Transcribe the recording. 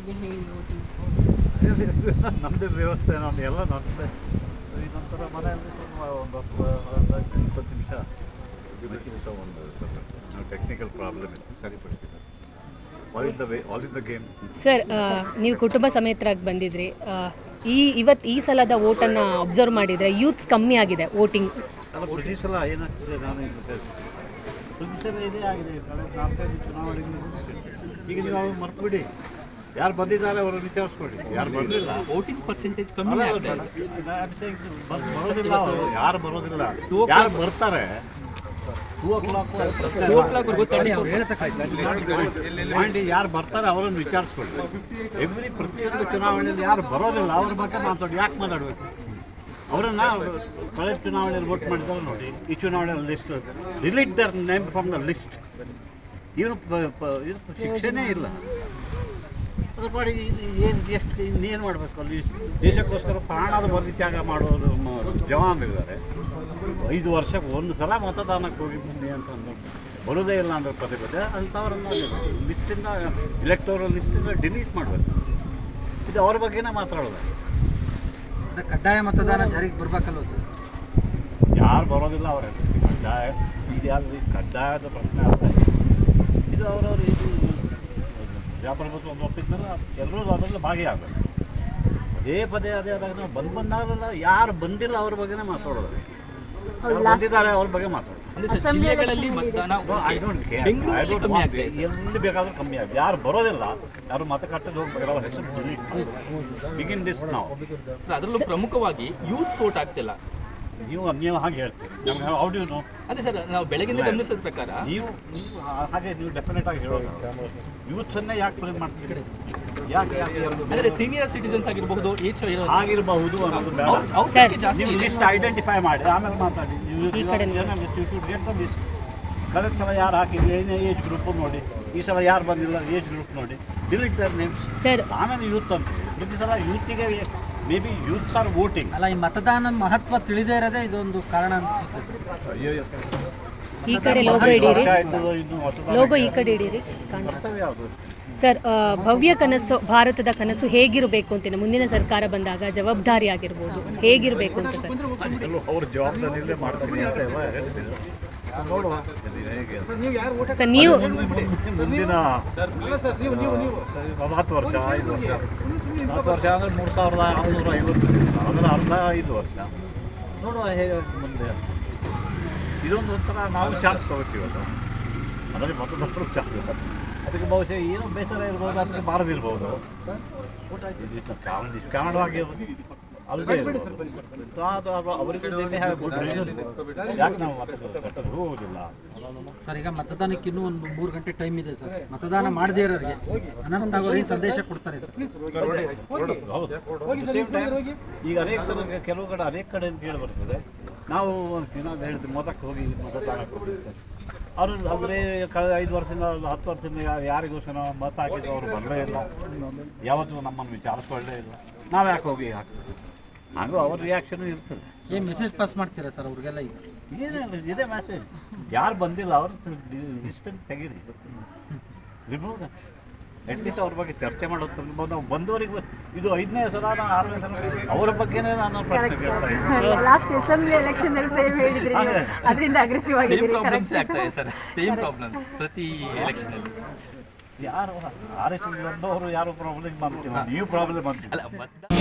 ಬಗ್ಗೆ ಹೇಳಿ. ನಮ್ಮದೇ ವ್ಯವಸ್ಥೆ ನಾನು ಎಲ್ಲ ನಮ್ಮದೇ ನಂತರ ಮನೆಯಲ್ಲಿ ತುಂಬ ಒಂದು ಹತ್ತು ಹದಿನೈದು ಇಪ್ಪತ್ತು ನಿಮಿಷ. ದಿವಸ ಒಂದು ಸ್ವಲ್ಪ ನಾವು ಟೆಕ್ನಿಕಲ್ ಪ್ರಾಬ್ಲಮ್ ಇತ್ತು ಸರಿಪಡಿಸಿದ್ದಾರೆ all in the way all in the game sir ನೀವು ಕುಟುಂಬ ಸಮೇತರಾಗಿ ಬಂದಿದ್ರಿ. ಈ ಇವತ್ತು ಈ ಸಲದ ವೋಟನ್ನು ಅಬ್ಸರ್ವ್ ಮಾಡಿದರೆ ಯೂತ್ಸ್ ಕಮ್ಮಿ ಆಗಿದೆ ವೋಟಿಂಗ್ ಪ್ರತಿ ಸಲ ಏನಾಗ್ತದೆ ನಾನು. ಪ್ರತಿ ಸಲ ಇದೇ ಆಗಿದೆ. ಈಗ ನೀವು ಮರ್ತು ಬಿಡಿ ಯಾರು ಬಂದಿದ್ದಾರೆ ಅವರು ವಿಚಾರಿಸ್ಕೊಳ್ಳಿ. ಯಾರು ಬರಲಿಲ್ಲ ವೋಟಿಂಗ್ ಪರ್ಸೆಂಟೇಜ್ ಕಮ್ಮಿ ಬರೋದಿಲ್ಲ ಅವರು. ಯಾರು ಬರೋದಿಲ್ಲ. ಯಾರು ಬರ್ತಾರೆ? ಮಾಡಿ ಯಾರು ಬರ್ತಾರೆ ಅವರನ್ನು ವಿಚಾರಿಸ್ಕೊಳ್ಳಿ. ಎವ್ರಿ ಪ್ರತಿಯೊಂದು ಚುನಾವಣೆಯಲ್ಲಿ ಯಾರು ಬರೋದಿಲ್ಲ ಅವ್ರ ಬಗ್ಗೆ ಮಾತಾಡಿ. ಯಾಕೆ ಮಾತಾಡಬೇಕು? ಅವರನ್ನ ಕಳೆದ ಚುನಾವಣೆಯಲ್ಲಿ ವೋಟ್ ಮಾಡಿದವರು ನೋಡಿ ಈ ಚುನಾವಣೆಯಲ್ಲಿ list delete their name from the list ಇವನು ಪ- ಶಿಕ್ಷೆನೇ ಇಲ್ಲ. ಅದ್ರ ಪಾಡಿಗೆ ಇದು ಏನು ಎಷ್ಟು ಇನ್ನೇನು ಮಾಡಬೇಕು? ಅಲ್ಲಿ ದೇಶಕ್ಕೋಸ್ಕರ ಪ್ರಾಣದ ಬಲಿ ತ್ಯಾಗ ಮಾಡೋರು ಜವಾನರಿದ್ದಾರೆ ಐದು ವರ್ಷಕ್ಕೆ ಒಂದು ಸಲ ಮತದಾನಕ್ಕೆ ಹೋಗಿ ಅಂತ ಅಂದ್ರೆ ಬರೋದೇ ಇಲ್ಲ ಅಂದ್ರೆ ಪದೇ ಪದೇ ಅಂಥವ್ರನ್ನ ಲಿಸ್ಟಿಂದ ಇಲೆಕ್ಟೋರಲ್ ಲಿಸ್ಟಿಂದ ಡಿಲೀಟ್ ಮಾಡಬೇಕು. ಇದು ಅವ್ರ ಬಗ್ಗೆನೇ ಮಾತಾಡೋದು. ಕಡ್ಡಾಯ ಮತದಾನ ಜಾರಿಗೆ ಬರ್ಬೇಕಲ್ವ ಸರ್? ಯಾರು ಬರೋದಿಲ್ಲ ಅವ್ರ ಕಡ್ಡಾಯ ಇದು ಯಾವುದು ಕಡ್ಡಾಯದ ಪ್ರಶ್ನೆ ಅಲ್ಲ. ಇದು ಅವರವ್ರು ಇದು ಮತ್ತು ಒಂದು ಒಪ್ಪಿದ್ಮೇಲೆ ಎಲ್ಲರೂ ಅದರಲ್ಲಿ ಭಾಗಿಯಾಗಬೇಕು ಪದೇ ಪದೇ ಅದೇ ಆದಾಗ ನಾವು ಬಂದು ಬಂದಾಗಲೆಲ್ಲ ಯಾರು ಬಂದಿಲ್ಲ ಅವ್ರ ಬಗ್ಗೆನೇ ಮಾತಾಡೋದು. ಬಂದಿದ್ದಾರೆ ಅವ್ರ ಬಗ್ಗೆ ಮಾತಾಡೋದು. ಎಲ್ಲಿ ಬೇಕಾದ್ರೂ ಕಮ್ಮಿ ಆಗಿದೆ. ಯಾರು ಬರೋದಿಲ್ಲ ಯಾರು ಮತಗಟ್ಟೆಗೆ ಹೋಗ್ಬೇಕು ಅವ್ರ ಹೆಸರು ಬಿಗಿನ್ ದಿಸ್ ನಾವು ಅದರಲ್ಲೂ ಪ್ರಮುಖವಾಗಿ ಯೂತ್ ಸೋಟ್ ಆಗ್ತಿಲ್ಲ. ನೀವು ನೀವು ಹಾಗೆ ಹೇಳ್ತೀರಿ. ನಮ್ಗೆ ಹೌ ಡು ನೋ ಅದೇ ಸರ್ ನಾವು ಬೆಳಗಿಂದ ಗಮನಿಸಿದ ಪ್ರಕಾರ ನೀವು ನೀವು ಹಾಗೆ ನೀವು ಡೆಫಿನೆಟ್ ಆಗಿ ಹೇಳೋದು. ಯೂತ್ಸನ್ನೇ ಯಾಕೆ ಪ್ಲೇ ಮಾಡ್ತೀರಿ? ಯಾಕೆ ಯಾಕೆ ಅಂದ್ರೆ ಸೀನಿಯರ್ ಸಿಟಿಸನ್ಸ್ ಆಗಿರಬಹುದು ಏಜ್ ಆಗಿರಬಹುದು ಅನ್ನೋದು ಬೇಡ. ನೀವು ಲಿಸ್ಟ್ ಐಡೆಂಟಿಫೈ ಮಾಡಿ ಆಮೇಲೆ ಮಾತಾಡಿ. ಈ ಕಡೆ ಲಿಸ್ಟ್ ಕಳೆದ ಸಲ ಯಾರು ಹಾಕಿದ್ರು? ಏನೇ ಏಜ್ ಗ್ರೂಪ್ ನೋಡಿ. ಈ ಸಲ ಯಾರು ಬಂದಿಲ್ಲ? ಏಜ್ ಗ್ರೂಪ್ ನೋಡಿ. ಡಿಲೀಟ್ ದರ್ ನೇಮ್ಸ್ ಸರ್ ಆಮೇಲೆ ಯೂತ್ ಅಂತ. ಪ್ರತಿ ಸಲ ಯೂತಿಗೆ maybe youths are voting ಅಲ್ಲ ಈ ಮತದಾನ ಮಹತ್ವ ತಿಳಿದೇ ಇರೋದೇ ಇದೊಂದು ಕಾರಣ ಅನ್ಸುತ್ತೆ ಸರ್. ಈ ಕಡೆ ಲೋಗೋ ಇಡೀರಿ ಲೋಗೋ ಈ ಕಡೆ ಇಡೀರಿ ಸರ್ ಭವ್ಯ ಕನಸು ಭಾರತದ ಕನಸು ಹೇಗಿರಬೇಕು ಅಂತ ಮುಂದಿನ ಸರ್ಕಾರ ಬಂದಾಗ ಜವಾಬ್ದಾರಿ ಆಗಿರ್ಬೋದು ಹೇಗಿರಬೇಕು ಅಂತ ಸರ್? ಸರ್ ನೀವು ಮುಂದಿನ ಹತ್ತು ವರ್ಷ ಐದು ವರ್ಷ. ಹತ್ತು ವರ್ಷ ಅಂದರೆ ಮೂರು ಸಾವಿರದ ಆರುನೂರ ಐವತ್ತು ಅದರ ಅರ್ಧ ಐದು ವರ್ಷ. ನೋಡುವ ಹೇಗೆ ಮುಂದೆ. ಇದೊಂದು ಒಂಥರ ನಾವು ಚಾನ್ಸ್ ತಗೋತೀವಿ ಅದು. ಅದರಲ್ಲಿ ಮತದಾರರು ಚಾನ್ಸ್ ಅದಕ್ಕೆ ಬಹುಶಃ ಏನೋ ಬೇಸರ ಇರ್ಬೋದು ಅದಕ್ಕೆ ಬಾರದಿರ್ಬೋದು. ಇದು ಕಾರಣ ನಿಷ್ಕಾರಣವಾಗಿ ಅಲ್ಲದೆ ಸೊ ಅದು ಅವರಿಗೆ ಯಾಕೆ ನಾವು ಸರ್ ಈಗ ಮತದಾನಕ್ಕೆ ಇನ್ನೂ ಒಂದು ಮೂರು ಗಂಟೆ ಟೈಮ್ ಇದೆ ಸರ್. ಮತದಾನ ಮಾಡದೇ ಇರೋರಿಗೆ ಅನಂತ ಅವರಿಗೆ ಸಂದೇಶ ಕೊಡ್ತಾರೆ ಈಗ ಅನೇಕ ಸಲ ಕೆಲವು ಕಡೆ ಅನೇಕ ಕಡೆ ಕೇಳಿ ಬರ್ತದೆ. ನಾವು ಏನಾದ್ರು ಹೇಳಿದ್ವಿ ಮೊದಕ್ಕೆ ಹೋಗಿ ಮತದಾನ ಅವರು ಅಂದರೆ ಕಳೆದ ಐದು ವರ್ಷದಿಂದ ಹತ್ತು ವರ್ಷದಿಂದ ಯಾರು ಯಾರಿಗೋಸ್ಕರ ಮತ ಹಾಕಿದ್ರು ಅವರು ಬರಲೇ ಇಲ್ಲ. ಯಾವತ್ತೂ ನಮ್ಮನ್ನು ವಿಚಾರಿಸ್ಕೊಳ್ಳೇ ಇಲ್ಲ. ನಾವು ಯಾಕೆ ಹೋಗಿ ಹಾಕ್ತೀವಿ? ಹಾಗೂ ಅವ್ರ ರಿಯಾಕ್ಷನ್ ಇರ್ತದೆ. ಏನು ಮೆಸೇಜ್ ಪಾಸ್ ಮಾಡ್ತೀರಾ ಸರ್ ಅವ್ರಿಗೆಲ್ಲ ಈಗ. ಏನಿಲ್ಲ ಇದೇ ಮೆಸೇಜ್ ಯಾರು ಬಂದಿಲ್ಲ ಅವ್ರ ಲಿಸ್ಟನ್ನು ತೆಗೀರಿ. ರಿಮೂವ್ ಅಟ್ಲೀಸ್ಟ್ ಅವ್ರ ಬಗ್ಗೆ ಚರ್ಚೆ ಮಾಡೋದು ನಾವು ಬಂದವರಿಗೆ ಇದು ಐದನೇ ಸಲ ನಾನು ಆರನೇ ಸಲ ಅವರ ಬಗ್ಗೆನೇ ನಾನು ಪ್ರಶ್ನೆ ಕೇಳ್ತಾ ಲಾಸ್ಟ್ ಅಸೆಂಬ್ಲಿ ಎಲೆಕ್ಷನ್ ಅಲ್ಲಿ ಸೇಮ್ ಹೇಳಿದ್ರಿ ಅದರಿಂದ ಅಗ್ರೆಸಿವ್ ಆಗಿದ್ದೀರಿ ಪ್ರಾಬ್ಲಮ್ಸ್ ಆಗ್ತಾ ಇದೆ ಸರ್ ಸೇಮ್ ಪ್ರಾಬ್ಲಮ್ಸ್ ಪ್ರತಿ ಎಲೆಕ್ಷನ್ ಅಲ್ಲಿ. ಯಾರು? ಆರ್ ಎಚ್ ಬಂದವರು ಯಾರು ಪ್ರಾಬ್ಲಮ್ ಮಾಡ್ತೀವಿ ನೀವು ಪ್ರಾಬ್ಲಮ್ ಮತ